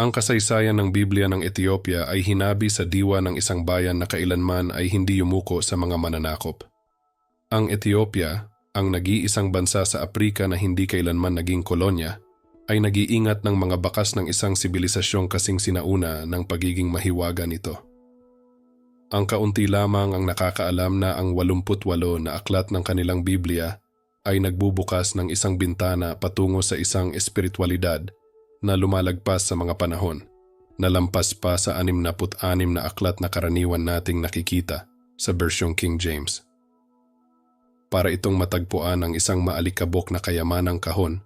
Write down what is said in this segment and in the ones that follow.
Ang kasaysayan ng Biblia ng Ethiopia ay hinabi sa diwa ng isang bayan na kailanman ay hindi yumuko sa mga mananakop. Ang Ethiopia, ang nag-iisang bansa sa Aprika na hindi kailanman naging kolonya, ay nag-iingat ng mga bakas ng isang sibilisasyong kasing sinauna ng pagiging mahiwaga nito. Ang kaunti lamang ang nakakaalam na ang 88 na aklat ng kanilang Biblia ay nagbubukas ng isang bintana patungo sa isang espiritualidad na lumalagpas sa mga panahon, nalampas pa sa 66 na aklat na karaniwan nating nakikita sa bersyong King James. Para itong matagpuan ang isang maalikabok na kayamanang kahon,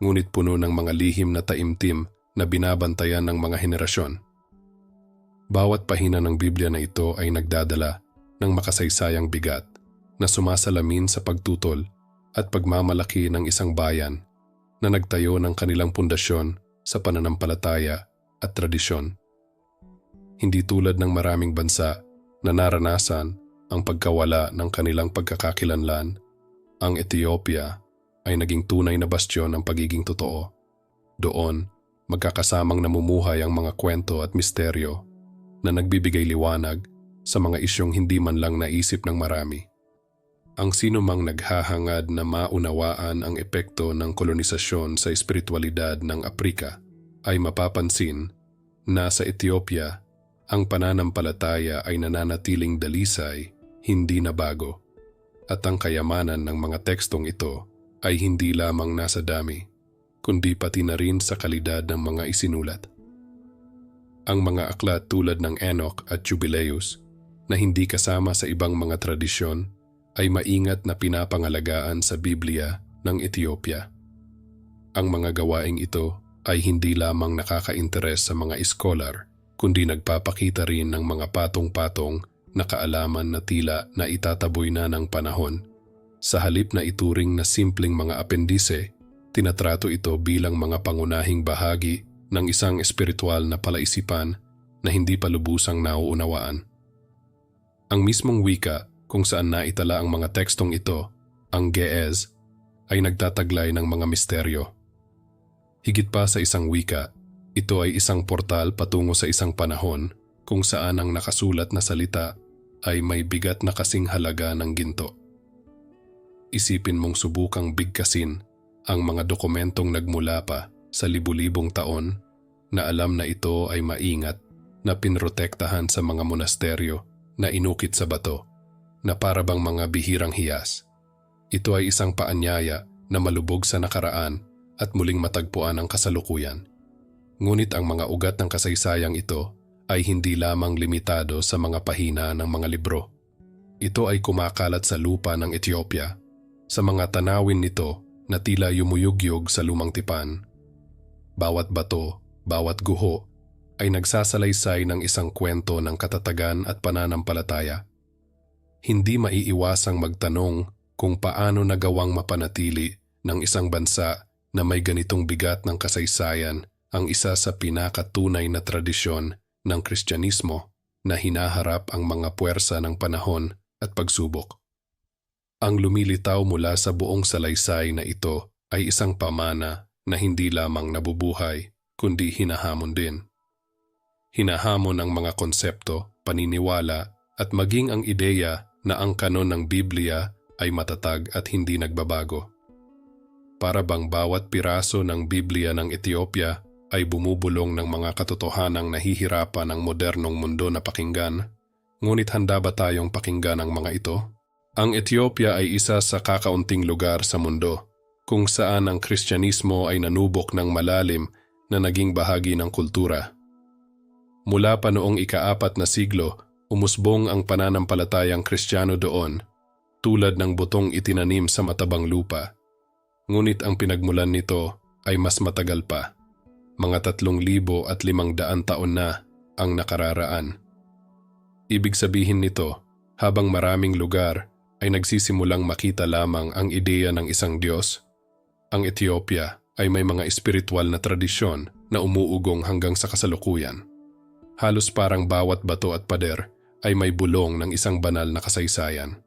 ngunit puno ng mga lihim na taimtim na binabantayan ng mga henerasyon. Bawat pahina ng Biblia na ito ay nagdadala ng makasaysayang bigat na sumasalamin sa pagtutol at pagmamalaki ng isang bayan na nagtayo ng kanilang pundasyon sa pananampalataya at tradisyon. Hindi tulad ng maraming bansa na naranasan ang pagkawala ng kanilang pagkakakilanlan, ang Ethiopia ay naging tunay na bastyon ng pagiging totoo. Doon, magkakasamang namumuhay ang mga kwento at misteryo na nagbibigay liwanag sa mga isyong hindi man lang naisip ng marami. Ang sino mang naghahangad na maunawaan ang epekto ng kolonisasyon sa espiritualidad ng Aprika ay mapapansin na sa Ethiopia ang pananampalataya ay nananatiling dalisay, hindi na bago. At ang kayamanan ng mga tekstong ito ay hindi lamang nasa dami, kundi pati na rin sa kalidad ng mga isinulat. Ang mga aklat tulad ng Enoch at Jubileus na hindi kasama sa ibang mga tradisyon ay maingat na pinapangalagaan sa Biblia ng Ethiopia. Ang mga gawaing ito ay hindi lamang nakaka-interes sa mga iskolar, kundi nagpapakita rin ng mga patong-patong na kaalaman na tila na itataboy na ng panahon. Sa halip na ituring na simpleng mga apendise, tinatrato ito bilang mga pangunahing bahagi ng isang espiritual na palaisipan na hindi pa lubusang nauunawaan. Ang mismong wika kung saan naitala ang mga tekstong ito, ang Ge'ez, ay nagtataglay ng mga misteryo. Higit pa sa isang wika, ito ay isang portal patungo sa isang panahon kung saan ang nakasulat na salita ay may bigat na kasing halaga ng ginto. Isipin mong subukang bigkasin ang mga dokumentong nagmula pa sa libu-libong taon na alam na ito ay maingat na pinrotektahan sa mga monasteryo na inukit sa bato na parabang mga bihirang hiyas. Ito ay isang paanyaya na malubog sa nakaraan at muling matagpuan ang kasalukuyan. Ngunit ang mga ugat ng kasaysayang ito ay hindi lamang limitado sa mga pahina ng mga libro. Ito ay kumakalat sa lupa ng Ethiopia, sa mga tanawin nito na tila yumuyugyog sa lumang tipan. Bawat bato, bawat guho, ay nagsasalaysay ng isang kwento ng katatagan at pananampalataya hindi maiiwasang magtanong kung paano nagawang mapanatili ng isang bansa na may ganitong bigat ng kasaysayan ang isa sa pinakatunay na tradisyon ng Kristyanismo na hinaharap ang mga puwersa ng panahon at pagsubok. Ang lumilitaw mula sa buong salaysay na ito ay isang pamana na hindi lamang nabubuhay kundi hinahamon din. Hinahamon ang mga konsepto, paniniwala at maging ang ideya na ang kanon ng Biblia ay matatag at hindi nagbabago. Para bang bawat piraso ng Biblia ng Ethiopia ay bumubulong ng mga katotohanang nahihirapan ng modernong mundo na pakinggan, ngunit handa ba tayong pakinggan ang mga ito? Ang Ethiopia ay isa sa kakaunting lugar sa mundo kung saan ang Kristyanismo ay nanubok ng malalim na naging bahagi ng kultura. Mula pa noong ikaapat na siglo Umusbong ang pananampalatayang kristyano doon, tulad ng butong itinanim sa matabang lupa. Ngunit ang pinagmulan nito ay mas matagal pa. Mga tatlong libo at limang daan taon na ang nakararaan. Ibig sabihin nito, habang maraming lugar ay nagsisimulang makita lamang ang ideya ng isang Diyos, ang Ethiopia ay may mga espiritual na tradisyon na umuugong hanggang sa kasalukuyan. Halos parang bawat bato at pader ay may bulong ng isang banal na kasaysayan.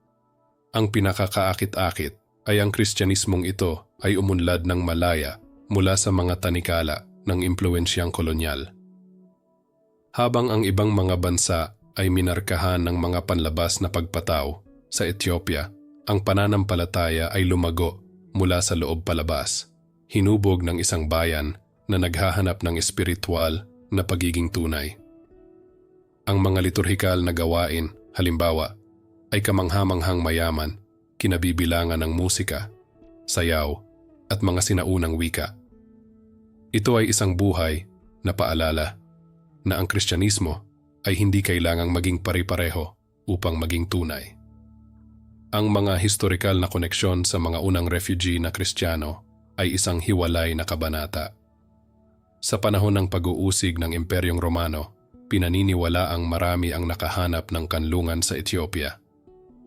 Ang pinakakaakit-akit ay ang kristyanismong ito ay umunlad ng malaya mula sa mga tanikala ng impluensyang kolonyal. Habang ang ibang mga bansa ay minarkahan ng mga panlabas na pagpataw, sa Ethiopia, ang pananampalataya ay lumago mula sa loob palabas, hinubog ng isang bayan na naghahanap ng espiritual na pagiging tunay. Ang mga liturhikal na gawain, halimbawa, ay kamanghamanghang mayaman, kinabibilangan ng musika, sayaw, at mga sinaunang wika. Ito ay isang buhay na paalala na ang Kristyanismo ay hindi kailangang maging pare-pareho upang maging tunay. Ang mga historikal na koneksyon sa mga unang refugee na Kristiyano ay isang hiwalay na kabanata. Sa panahon ng pag-uusig ng Imperyong Romano, pinaniniwala ang marami ang nakahanap ng kanlungan sa Ethiopia.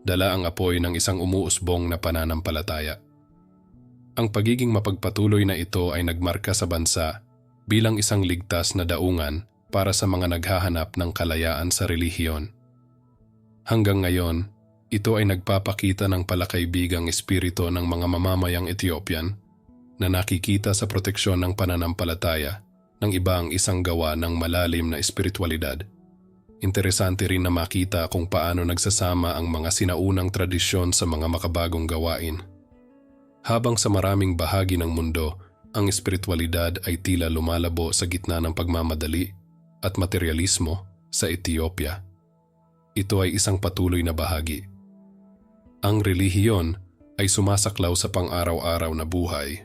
Dala ang apoy ng isang umuusbong na pananampalataya. Ang pagiging mapagpatuloy na ito ay nagmarka sa bansa bilang isang ligtas na daungan para sa mga naghahanap ng kalayaan sa relihiyon. Hanggang ngayon, ito ay nagpapakita ng palakaibigang espiritu ng mga mamamayang Ethiopian na nakikita sa proteksyon ng pananampalataya ng ibang isang gawa ng malalim na espiritualidad. Interesante rin na makita kung paano nagsasama ang mga sinaunang tradisyon sa mga makabagong gawain. Habang sa maraming bahagi ng mundo, ang espiritualidad ay tila lumalabo sa gitna ng pagmamadali at materialismo sa Ethiopia. Ito ay isang patuloy na bahagi. Ang relihiyon ay sumasaklaw sa pang-araw-araw na buhay,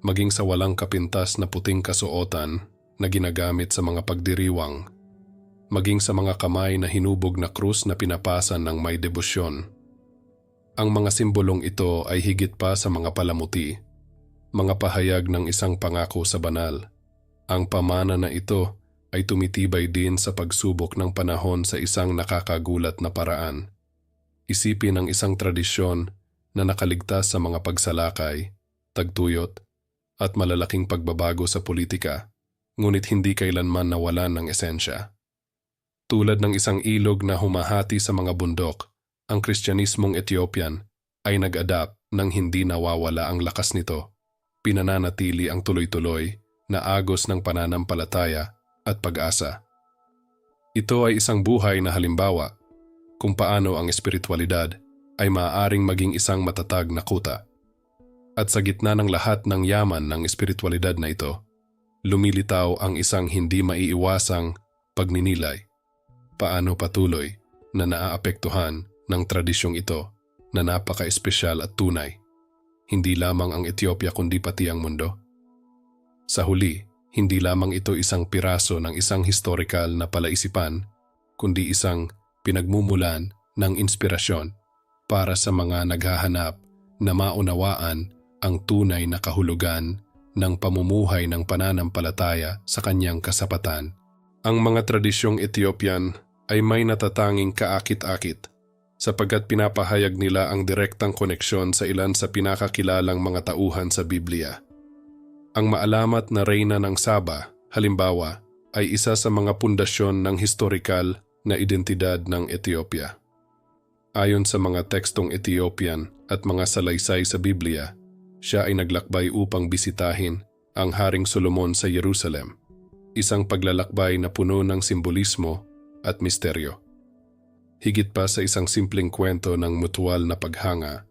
maging sa walang kapintas na puting kasuotan na ginagamit sa mga pagdiriwang, maging sa mga kamay na hinubog na krus na pinapasan ng may debosyon. Ang mga simbolong ito ay higit pa sa mga palamuti, mga pahayag ng isang pangako sa banal. Ang pamana na ito ay tumitibay din sa pagsubok ng panahon sa isang nakakagulat na paraan. Isipin ang isang tradisyon na nakaligtas sa mga pagsalakay, tagtuyot, at malalaking pagbabago sa politika, ngunit hindi kailanman nawalan ng esensya. Tulad ng isang ilog na humahati sa mga bundok, ang Kristyanismong Ethiopian ay nag-adapt nang hindi nawawala ang lakas nito. Pinananatili ang tuloy-tuloy na agos ng pananampalataya at pag-asa. Ito ay isang buhay na halimbawa kung paano ang espiritualidad ay maaaring maging isang matatag na kuta. At sa gitna ng lahat ng yaman ng espiritualidad na ito, lumilitaw ang isang hindi maiiwasang pagninilay. Paano patuloy na naaapektuhan ng tradisyong ito na napaka-espesyal at tunay, hindi lamang ang Ethiopia kundi pati ang mundo. Sa huli, hindi lamang ito isang piraso ng isang historical na palaisipan, kundi isang pinagmumulan ng inspirasyon para sa mga naghahanap na maunawaan ang tunay na kahulugan ng pamumuhay ng pananampalataya sa kanyang kasapatan. Ang mga tradisyong Ethiopian ay may natatanging kaakit-akit sapagkat pinapahayag nila ang direktang koneksyon sa ilan sa pinakakilalang mga tauhan sa Biblia. Ang maalamat na reyna ng Saba, halimbawa, ay isa sa mga pundasyon ng historikal na identidad ng Ethiopia. Ayon sa mga tekstong Ethiopian at mga salaysay sa Biblia, siya ay naglakbay upang bisitahin ang Haring Solomon sa Jerusalem, isang paglalakbay na puno ng simbolismo at misteryo. Higit pa sa isang simpleng kwento ng mutual na paghanga,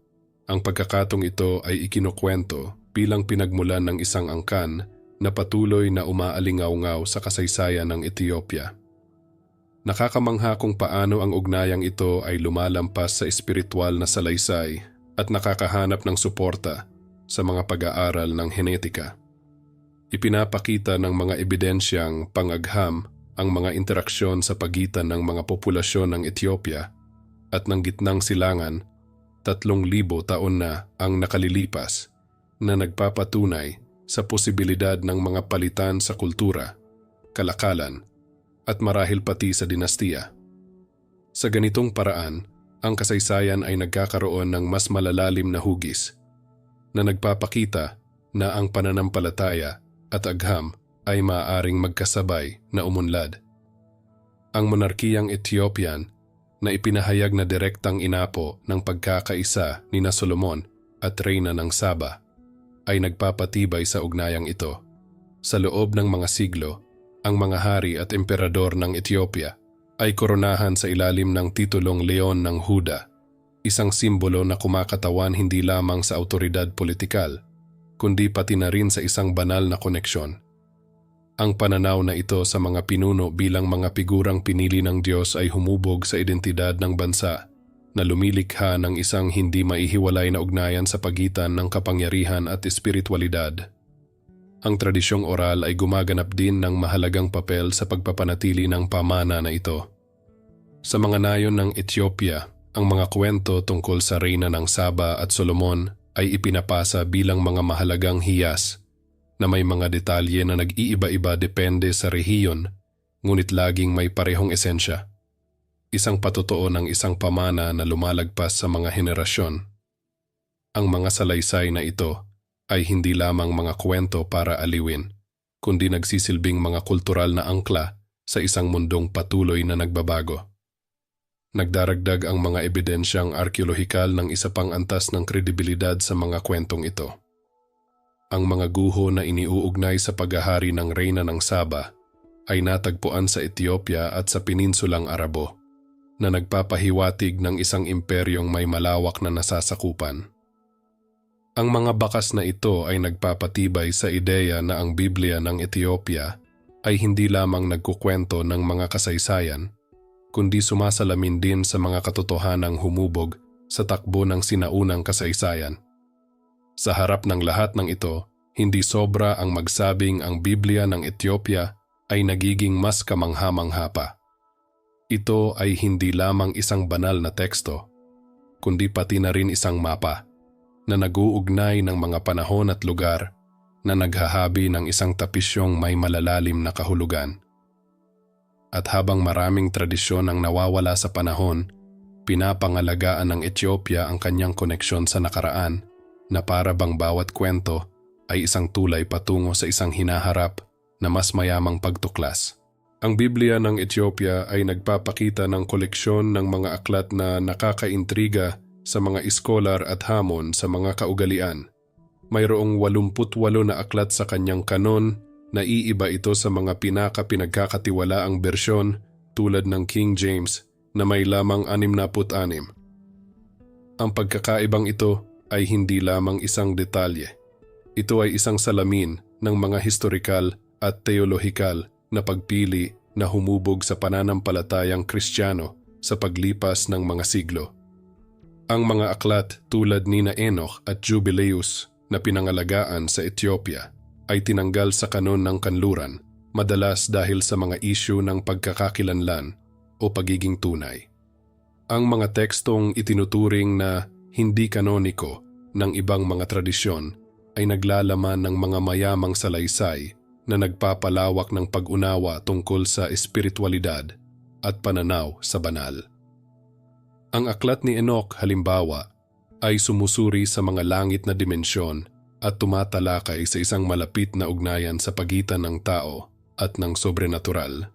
ang pagkakatong ito ay ikinukwento bilang pinagmulan ng isang angkan na patuloy na umaalingaw-ngaw sa kasaysayan ng Ethiopia. Nakakamangha kung paano ang ugnayang ito ay lumalampas sa espiritual na salaysay at nakakahanap ng suporta sa mga pag-aaral ng henetika. Ipinapakita ng mga ebidensyang pangagham ang mga interaksyon sa pagitan ng mga populasyon ng Ethiopia at ng gitnang silangan tatlong libo taon na ang nakalilipas na nagpapatunay sa posibilidad ng mga palitan sa kultura, kalakalan, at marahil pati sa dinastiya. Sa ganitong paraan, ang kasaysayan ay nagkakaroon ng mas malalalim na hugis na nagpapakita na ang pananampalataya at agham ay maaaring magkasabay na umunlad. Ang monarkiyang Ethiopian na ipinahayag na direktang inapo ng pagkakaisa ni na Solomon at Reyna ng Saba ay nagpapatibay sa ugnayang ito. Sa loob ng mga siglo, ang mga hari at emperador ng Ethiopia ay koronahan sa ilalim ng titulong Leon ng Huda, isang simbolo na kumakatawan hindi lamang sa autoridad politikal, kundi pati na rin sa isang banal na koneksyon. Ang pananaw na ito sa mga pinuno bilang mga figurang pinili ng Diyos ay humubog sa identidad ng bansa na lumilikha ng isang hindi maihiwalay na ugnayan sa pagitan ng kapangyarihan at espiritualidad. Ang tradisyong oral ay gumaganap din ng mahalagang papel sa pagpapanatili ng pamana na ito. Sa mga nayon ng Ethiopia, ang mga kwento tungkol sa reyna ng Saba at Solomon ay ipinapasa bilang mga mahalagang hiyas na may mga detalye na nag-iiba-iba depende sa rehiyon ngunit laging may parehong esensya. Isang patotoo ng isang pamana na lumalagpas sa mga henerasyon. Ang mga salaysay na ito ay hindi lamang mga kwento para aliwin, kundi nagsisilbing mga kultural na angkla sa isang mundong patuloy na nagbabago. Nagdaragdag ang mga ebidensyang arkeolohikal ng isa pang antas ng kredibilidad sa mga kwentong ito. Ang mga guho na iniuugnay sa paghahari ng reyna ng Saba ay natagpuan sa Ethiopia at sa Peninsulang Arabo na nagpapahiwatig ng isang imperyong may malawak na nasasakupan. Ang mga bakas na ito ay nagpapatibay sa ideya na ang Biblia ng Ethiopia ay hindi lamang nagkukwento ng mga kasaysayan, kundi sumasalamin din sa mga katotohanang humubog sa takbo ng sinaunang kasaysayan. Sa harap ng lahat ng ito, hindi sobra ang magsabing ang Biblia ng Ethiopia ay nagiging mas kamangha-mangha pa. Ito ay hindi lamang isang banal na teksto, kundi pati na rin isang mapa na naguugnay ng mga panahon at lugar na naghahabi ng isang tapisyong may malalalim na kahulugan. At habang maraming tradisyon ang nawawala sa panahon, pinapangalagaan ng Ethiopia ang kanyang koneksyon sa nakaraan na para bang bawat kwento ay isang tulay patungo sa isang hinaharap na mas mayamang pagtuklas. Ang Biblia ng Ethiopia ay nagpapakita ng koleksyon ng mga aklat na nakakaintriga sa mga iskolar at hamon sa mga kaugalian. Mayroong 88 na aklat sa kanyang kanon na iiba ito sa mga pinaka-pinagkakatiwalaang bersyon tulad ng King James na may lamang 66. Ang pagkakaibang ito ay hindi lamang isang detalye. Ito ay isang salamin ng mga historikal at teolohikal na pagpili na humubog sa pananampalatayang kristyano sa paglipas ng mga siglo. Ang mga aklat tulad ni na Enoch at Jubileus na pinangalagaan sa Ethiopia ay tinanggal sa kanon ng kanluran madalas dahil sa mga isyu ng pagkakakilanlan o pagiging tunay. Ang mga tekstong itinuturing na hindi kanoniko ng ibang mga tradisyon ay naglalaman ng mga mayamang salaysay na nagpapalawak ng pag-unawa tungkol sa espiritualidad at pananaw sa banal. Ang aklat ni Enoch halimbawa ay sumusuri sa mga langit na dimensyon at tumatalakay sa isang malapit na ugnayan sa pagitan ng tao at ng sobrenatural.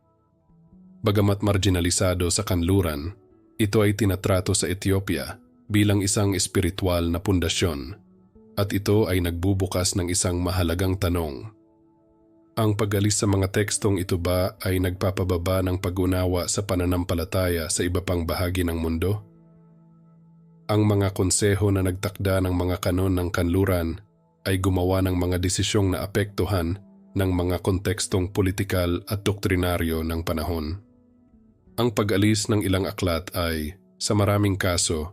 Bagamat marginalisado sa kanluran, ito ay tinatrato sa Ethiopia bilang isang espiritual na pundasyon at ito ay nagbubukas ng isang mahalagang tanong. Ang pagalis sa mga tekstong ito ba ay nagpapababa ng pag-unawa sa pananampalataya sa iba pang bahagi ng mundo? Ang mga konseho na nagtakda ng mga kanon ng kanluran ay gumawa ng mga desisyong na apektuhan ng mga kontekstong politikal at doktrinaryo ng panahon. Ang pag-alis ng ilang aklat ay, sa maraming kaso,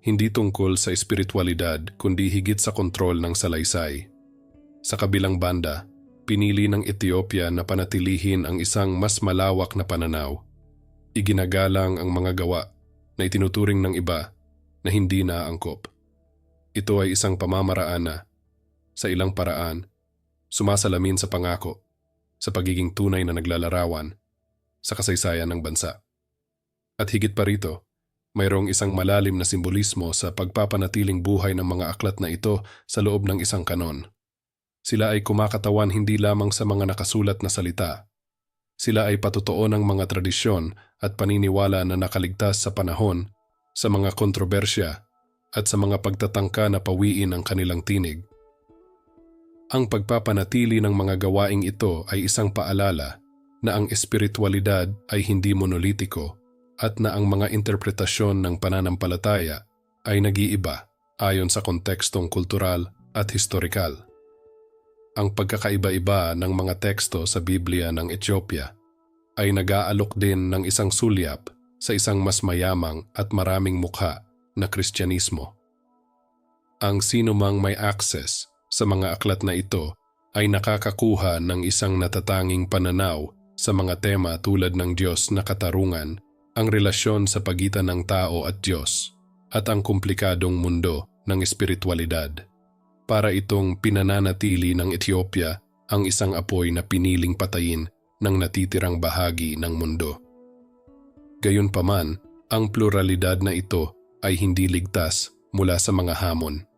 hindi tungkol sa espiritualidad kundi higit sa kontrol ng salaysay. Sa kabilang banda, pinili ng Ethiopia na panatilihin ang isang mas malawak na pananaw. Iginagalang ang mga gawa na itinuturing ng iba na hindi naaangkop. Ito ay isang pamamaraan na, sa ilang paraan, sumasalamin sa pangako, sa pagiging tunay na naglalarawan, sa kasaysayan ng bansa. At higit pa rito, mayroong isang malalim na simbolismo sa pagpapanatiling buhay ng mga aklat na ito sa loob ng isang kanon. Sila ay kumakatawan hindi lamang sa mga nakasulat na salita. Sila ay patotoo ng mga tradisyon at paniniwala na nakaligtas sa panahon, sa mga kontrobersya, at sa mga pagtatangka na pawiin ang kanilang tinig. Ang pagpapanatili ng mga gawaing ito ay isang paalala na ang espiritualidad ay hindi monolitiko at na ang mga interpretasyon ng pananampalataya ay nag-iiba ayon sa kontekstong kultural at historikal. Ang pagkakaiba-iba ng mga teksto sa Biblia ng Ethiopia ay nag-aalok din ng isang sulyap sa isang mas mayamang at maraming mukha na Kristyanismo. Ang sino mang may access sa mga aklat na ito ay nakakakuha ng isang natatanging pananaw sa mga tema tulad ng Diyos na katarungan, ang relasyon sa pagitan ng tao at Diyos, at ang komplikadong mundo ng espiritualidad. Para itong pinananatili ng Ethiopia ang isang apoy na piniling patayin ng natitirang bahagi ng mundo. Gayunpaman, ang pluralidad na ito ay hindi ligtas mula sa mga hamon.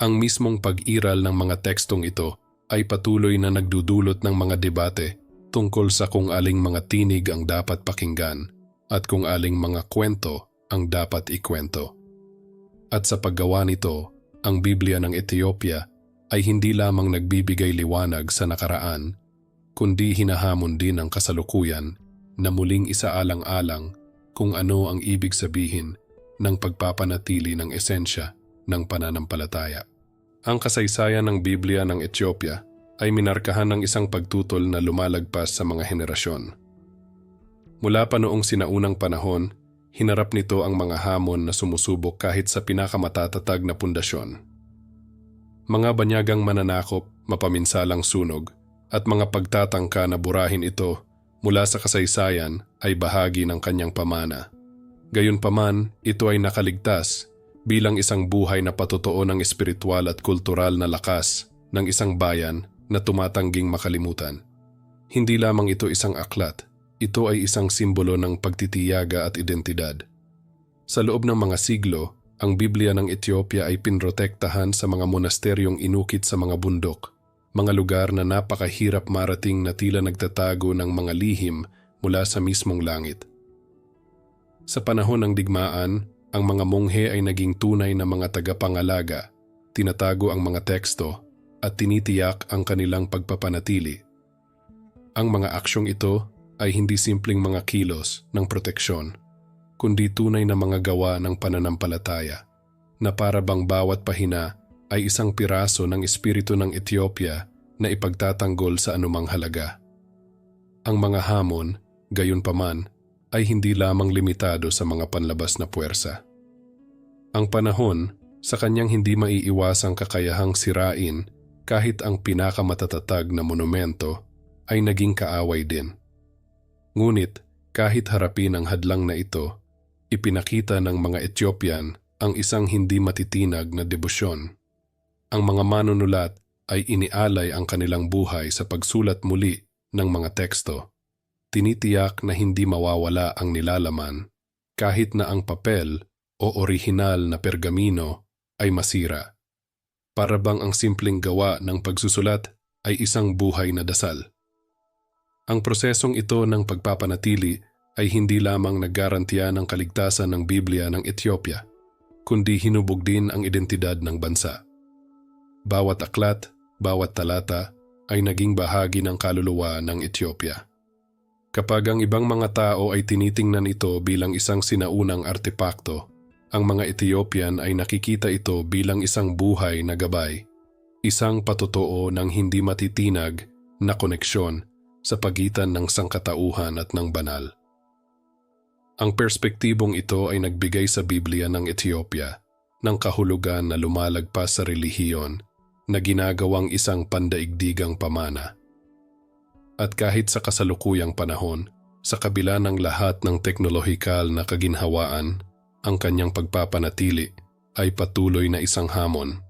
Ang mismong pag-iral ng mga tekstong ito ay patuloy na nagdudulot ng mga debate tungkol sa kung aling mga tinig ang dapat pakinggan at kung aling mga kwento ang dapat ikwento. At sa paggawa nito, ang Biblia ng Ethiopia ay hindi lamang nagbibigay liwanag sa nakaraan, kundi hinahamon din ang kasalukuyan na muling isaalang-alang kung ano ang ibig sabihin ng pagpapanatili ng esensya ng pananampalataya. Ang kasaysayan ng Biblia ng Ethiopia ay minarkahan ng isang pagtutol na lumalagpas sa mga henerasyon. Mula pa noong sinaunang panahon, hinarap nito ang mga hamon na sumusubok kahit sa pinakamatatatag na pundasyon. Mga banyagang mananakop, mapaminsalang sunog, at mga pagtatangka na burahin ito mula sa kasaysayan ay bahagi ng kanyang pamana. Gayunpaman, ito ay nakaligtas bilang isang buhay na patotoo ng espiritual at kultural na lakas ng isang bayan na tumatangging makalimutan. Hindi lamang ito isang aklat, ito ay isang simbolo ng pagtitiyaga at identidad. Sa loob ng mga siglo, ang Biblia ng Ethiopia ay pinrotektahan sa mga monasteryong inukit sa mga bundok, mga lugar na napakahirap marating na tila nagtatago ng mga lihim mula sa mismong langit. Sa panahon ng digmaan, ang mga monghe ay naging tunay na mga tagapangalaga, tinatago ang mga teksto at tinitiyak ang kanilang pagpapanatili. Ang mga aksyong ito ay hindi simpleng mga kilos ng proteksyon, kundi tunay na mga gawa ng pananampalataya na para bang bawat pahina ay isang piraso ng espiritu ng Ethiopia na ipagtatanggol sa anumang halaga. Ang mga hamon, gayon paman, ay hindi lamang limitado sa mga panlabas na puwersa. Ang panahon, sa kanyang hindi maiiwasang kakayahang sirain kahit ang pinakamatatatag na monumento ay naging kaaway din. Ngunit kahit harapin ang hadlang na ito, ipinakita ng mga Ethiopian ang isang hindi matitinag na debosyon. Ang mga manunulat ay inialay ang kanilang buhay sa pagsulat muli ng mga teksto. Tinitiyak na hindi mawawala ang nilalaman kahit na ang papel o orihinal na pergamino ay masira. Para bang ang simpleng gawa ng pagsusulat ay isang buhay na dasal. Ang prosesong ito ng pagpapanatili ay hindi lamang naggarantiya ng kaligtasan ng Biblia ng Ethiopia, kundi hinubog din ang identidad ng bansa. Bawat aklat, bawat talata ay naging bahagi ng kaluluwa ng Ethiopia. Kapag ang ibang mga tao ay tinitingnan ito bilang isang sinaunang artepakto, ang mga Ethiopian ay nakikita ito bilang isang buhay na gabay, isang patotoo ng hindi matitinag na koneksyon sa pagitan ng sangkatauhan at ng banal. Ang perspektibong ito ay nagbigay sa Biblia ng Ethiopia ng kahulugan na lumalagpas sa relihiyon na ginagawang isang pandaigdigang pamana. At kahit sa kasalukuyang panahon, sa kabila ng lahat ng teknolohikal na kaginhawaan, ang kanyang pagpapanatili ay patuloy na isang hamon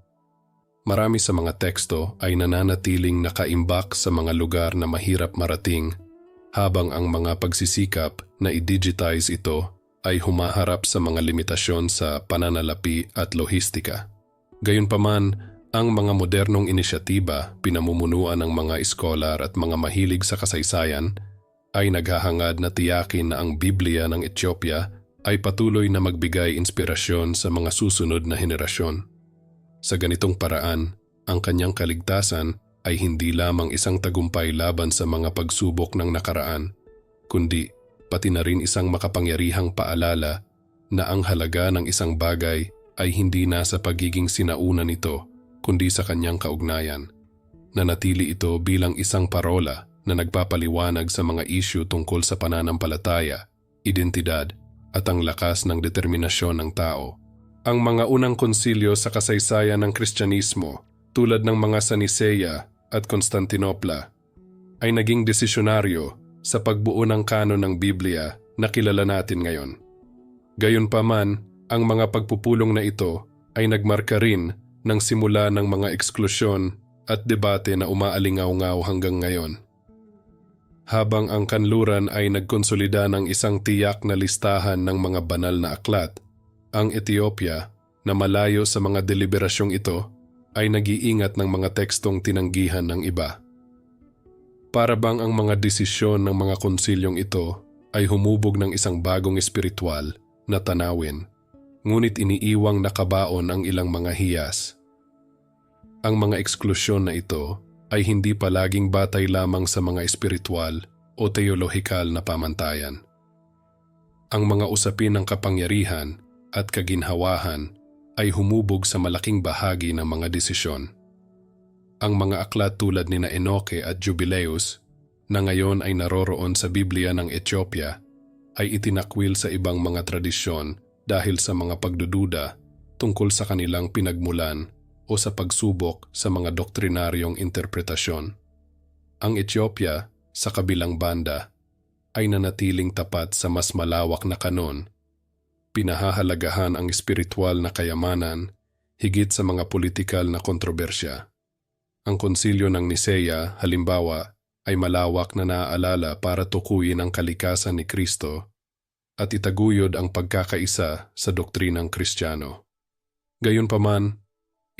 Marami sa mga teksto ay nananatiling nakaimbak sa mga lugar na mahirap marating habang ang mga pagsisikap na i-digitize ito ay humaharap sa mga limitasyon sa pananalapi at lohistika. Gayunpaman, ang mga modernong inisyatiba pinamumunuan ng mga iskolar at mga mahilig sa kasaysayan ay naghahangad na tiyakin na ang Biblia ng Ethiopia ay patuloy na magbigay inspirasyon sa mga susunod na henerasyon. Sa ganitong paraan, ang kanyang kaligtasan ay hindi lamang isang tagumpay laban sa mga pagsubok ng nakaraan, kundi pati na rin isang makapangyarihang paalala na ang halaga ng isang bagay ay hindi nasa pagiging sinauna nito, kundi sa kanyang kaugnayan. Nanatili ito bilang isang parola na nagpapaliwanag sa mga isyu tungkol sa pananampalataya, identidad, at ang lakas ng determinasyon ng tao. Ang mga unang konsilyo sa kasaysayan ng Kristyanismo, tulad ng mga sa Nisea at Constantinopla, ay naging desisyonaryo sa pagbuo ng kanon ng Biblia na kilala natin ngayon. Gayunpaman, ang mga pagpupulong na ito ay nagmarka rin ng simula ng mga eksklusyon at debate na umaalingaw-ngaw hanggang ngayon. Habang ang kanluran ay nagkonsolida ng isang tiyak na listahan ng mga banal na aklat, ang Ethiopia, na malayo sa mga deliberasyong ito, ay nag-iingat ng mga tekstong tinanggihan ng iba. Para bang ang mga desisyon ng mga konsilyong ito ay humubog ng isang bagong espiritual na tanawin, ngunit iniiwang nakabaon ang ilang mga hiyas. Ang mga eksklusyon na ito ay hindi palaging batay lamang sa mga espiritual o teolohikal na pamantayan. Ang mga usapin ng kapangyarihan at kaginhawahan ay humubog sa malaking bahagi ng mga desisyon. Ang mga aklat tulad ni na Enoke at Jubileus na ngayon ay naroroon sa Biblia ng Ethiopia ay itinakwil sa ibang mga tradisyon dahil sa mga pagdududa tungkol sa kanilang pinagmulan o sa pagsubok sa mga doktrinaryong interpretasyon. Ang Ethiopia, sa kabilang banda, ay nanatiling tapat sa mas malawak na kanon. Pinahahalagahan ang espiritual na kayamanan higit sa mga politikal na kontrobersya. Ang konsilyo ng Nisea, halimbawa, ay malawak na naaalala para tukuyin ang kalikasan ni Kristo at itaguyod ang pagkakaisa sa doktrinang Kristiyano. Gayunpaman,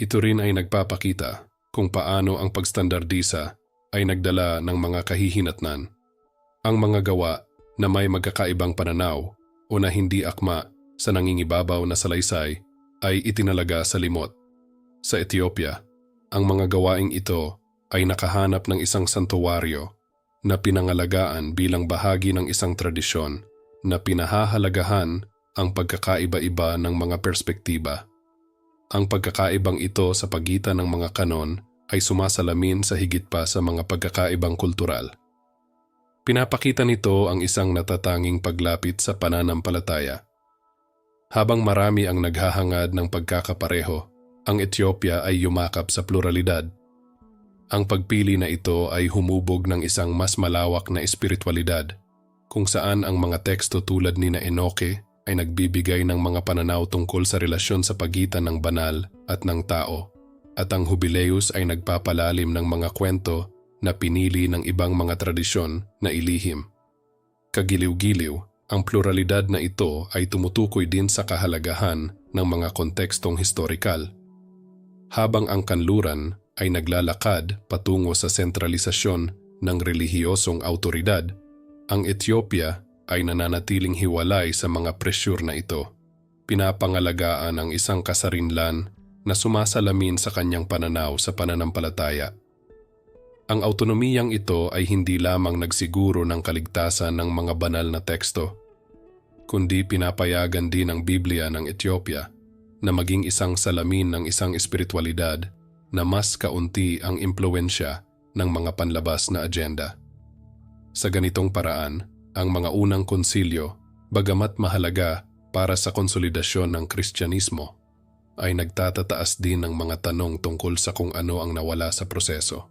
ito rin ay nagpapakita kung paano ang pagstandardisa ay nagdala ng mga kahihinatnan. Ang mga gawa na may magkakaibang pananaw o na hindi akma sa nangingibabaw na salaysay ay itinalaga sa limot. Sa Ethiopia, ang mga gawaing ito ay nakahanap ng isang santuwaryo na pinangalagaan bilang bahagi ng isang tradisyon na pinahahalagahan ang pagkakaiba-iba ng mga perspektiba. Ang pagkakaibang ito sa pagitan ng mga kanon ay sumasalamin sa higit pa sa mga pagkakaibang kultural. Pinapakita nito ang isang natatanging paglapit sa pananampalataya. Habang marami ang naghahangad ng pagkakapareho, ang Ethiopia ay yumakap sa pluralidad. Ang pagpili na ito ay humubog ng isang mas malawak na espiritualidad, kung saan ang mga teksto tulad ni na Enoke ay nagbibigay ng mga pananaw tungkol sa relasyon sa pagitan ng banal at ng tao, at ang Jubileus ay nagpapalalim ng mga kwento na pinili ng ibang mga tradisyon na ilihim. Kagiliw-giliw, ang pluralidad na ito ay tumutukoy din sa kahalagahan ng mga kontekstong historikal. Habang ang kanluran ay naglalakad patungo sa sentralisasyon ng relihiyosong autoridad, ang Ethiopia ay nananatiling hiwalay sa mga presyur na ito. Pinapangalagaan ang isang kasarinlan na sumasalamin sa kanyang pananaw sa pananampalataya. Ang autonomiyang ito ay hindi lamang nagsiguro ng kaligtasan ng mga banal na teksto, kundi pinapayagan din ng Biblia ng Ethiopia na maging isang salamin ng isang espiritualidad na mas kaunti ang impluensya ng mga panlabas na agenda. Sa ganitong paraan, ang mga unang konsilyo, bagamat mahalaga para sa konsolidasyon ng Kristyanismo, ay nagtatataas din ng mga tanong tungkol sa kung ano ang nawala sa proseso.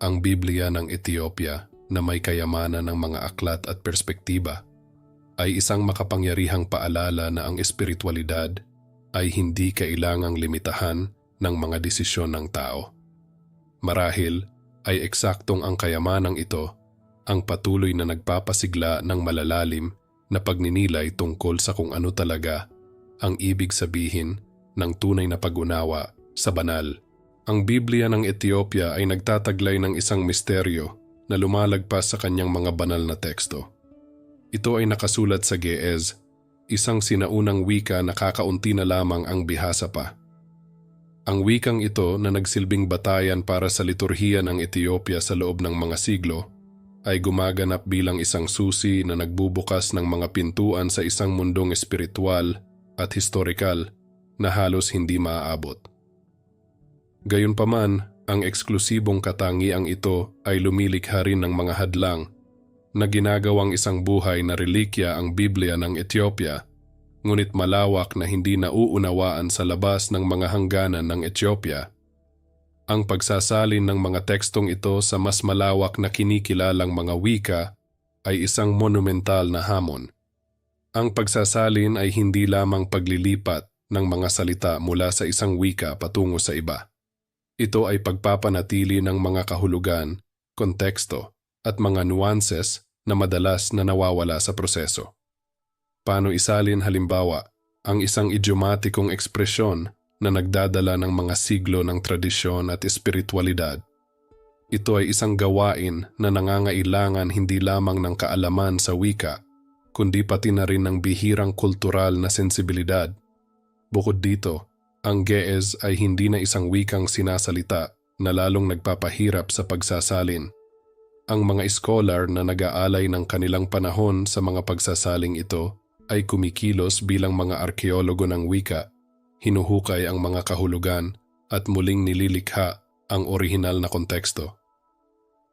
Ang Biblia ng Ethiopia na may kayamanan ng mga aklat at perspektiba ay isang makapangyarihang paalala na ang espiritualidad ay hindi kailangang limitahan ng mga desisyon ng tao. Marahil ay eksaktong ang kayamanang ito ang patuloy na nagpapasigla ng malalalim na pagninilay tungkol sa kung ano talaga ang ibig sabihin ng tunay na pag-unawa sa banal. Ang Biblia ng Ethiopia ay nagtataglay ng isang misteryo na lumalagpas sa kanyang mga banal na teksto. Ito ay nakasulat sa Ge'ez, isang sinaunang wika na kakaunti na lamang ang bihasa pa. Ang wikang ito na nagsilbing batayan para sa liturhiya ng Ethiopia sa loob ng mga siglo ay gumaganap bilang isang susi na nagbubukas ng mga pintuan sa isang mundong espiritual at historikal na halos hindi maaabot. Gayunpaman, ang eksklusibong katangiang ito ay lumilikha rin ng mga hadlang na ginagawang isang buhay na relikya ang Biblia ng Ethiopia, ngunit malawak na hindi nauunawaan sa labas ng mga hangganan ng Ethiopia. Ang pagsasalin ng mga tekstong ito sa mas malawak na kinikilalang mga wika ay isang monumental na hamon. Ang pagsasalin ay hindi lamang paglilipat ng mga salita mula sa isang wika patungo sa iba. Ito ay pagpapanatili ng mga kahulugan, konteksto, at mga nuances na madalas na nawawala sa proseso. Paano isalin halimbawa ang isang idiomatikong ekspresyon na nagdadala ng mga siglo ng tradisyon at espiritualidad. Ito ay isang gawain na nangangailangan hindi lamang ng kaalaman sa wika, kundi pati na rin ng bihirang kultural na sensibilidad. Bukod dito, ang Ge'ez ay hindi na isang wikang sinasalita na lalong nagpapahirap sa pagsasalin. Ang mga scholar na nag-aalay ng kanilang panahon sa mga pagsasaling ito ay kumikilos bilang mga arkeologo ng wika, hinuhukay ang mga kahulugan at muling nililikha ang orihinal na konteksto.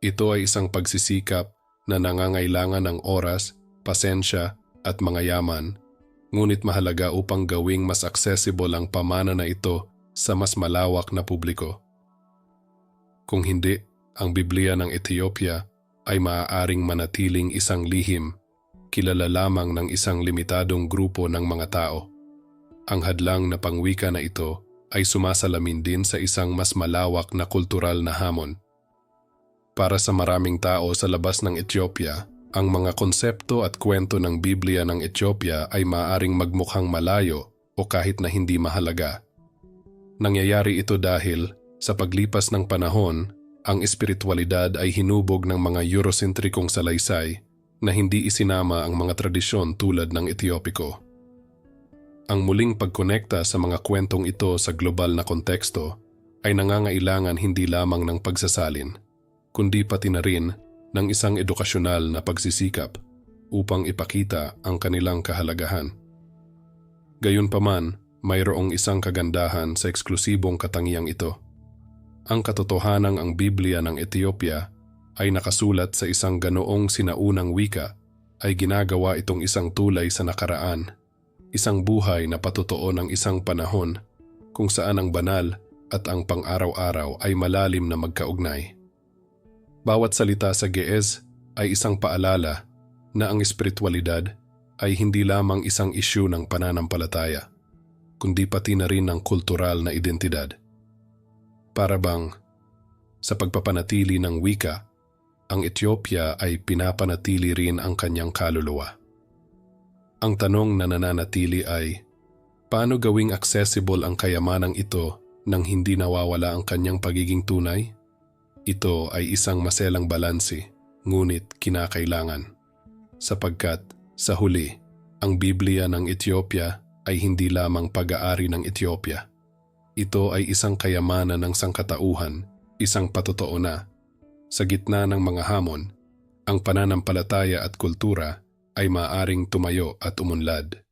Ito ay isang pagsisikap na nangangailangan ng oras, pasensya at mga yaman ngunit mahalaga upang gawing mas accessible ang pamana na ito sa mas malawak na publiko. Kung hindi, ang Biblia ng Ethiopia ay maaaring manatiling isang lihim, kilala lamang ng isang limitadong grupo ng mga tao. Ang hadlang na pangwika na ito ay sumasalamin din sa isang mas malawak na kultural na hamon. Para sa maraming tao sa labas ng Ethiopia, ang mga konsepto at kwento ng Biblia ng Ethiopia ay maaring magmukhang malayo o kahit na hindi mahalaga. Nangyayari ito dahil, sa paglipas ng panahon, ang espiritualidad ay hinubog ng mga Eurocentrikong salaysay na hindi isinama ang mga tradisyon tulad ng Etiopiko. Ang muling pagkonekta sa mga kwentong ito sa global na konteksto ay nangangailangan hindi lamang ng pagsasalin, kundi pati na rin ng isang edukasyonal na pagsisikap upang ipakita ang kanilang kahalagahan. Gayunpaman, mayroong isang kagandahan sa eksklusibong katangiang ito. Ang katotohanang ang Biblia ng Ethiopia ay nakasulat sa isang ganoong sinaunang wika ay ginagawa itong isang tulay sa nakaraan, isang buhay na patotoo ng isang panahon kung saan ang banal at ang pang-araw-araw ay malalim na magkaugnay. Bawat salita sa Ge'ez ay isang paalala na ang espiritualidad ay hindi lamang isang isyu ng pananampalataya, kundi pati na rin ng kultural na identidad. Para bang, sa pagpapanatili ng wika, ang Ethiopia ay pinapanatili rin ang kanyang kaluluwa. Ang tanong na nananatili ay, paano gawing accessible ang kayamanang ito nang hindi nawawala ang kanyang pagiging tunay? Ito ay isang maselang balanse, ngunit kinakailangan. Sapagkat, sa huli, ang Biblia ng Ethiopia ay hindi lamang pag-aari ng Ethiopia. Ito ay isang kayamanan ng sangkatauhan, isang patotoo na, sa gitna ng mga hamon, ang pananampalataya at kultura ay maaring tumayo at umunlad.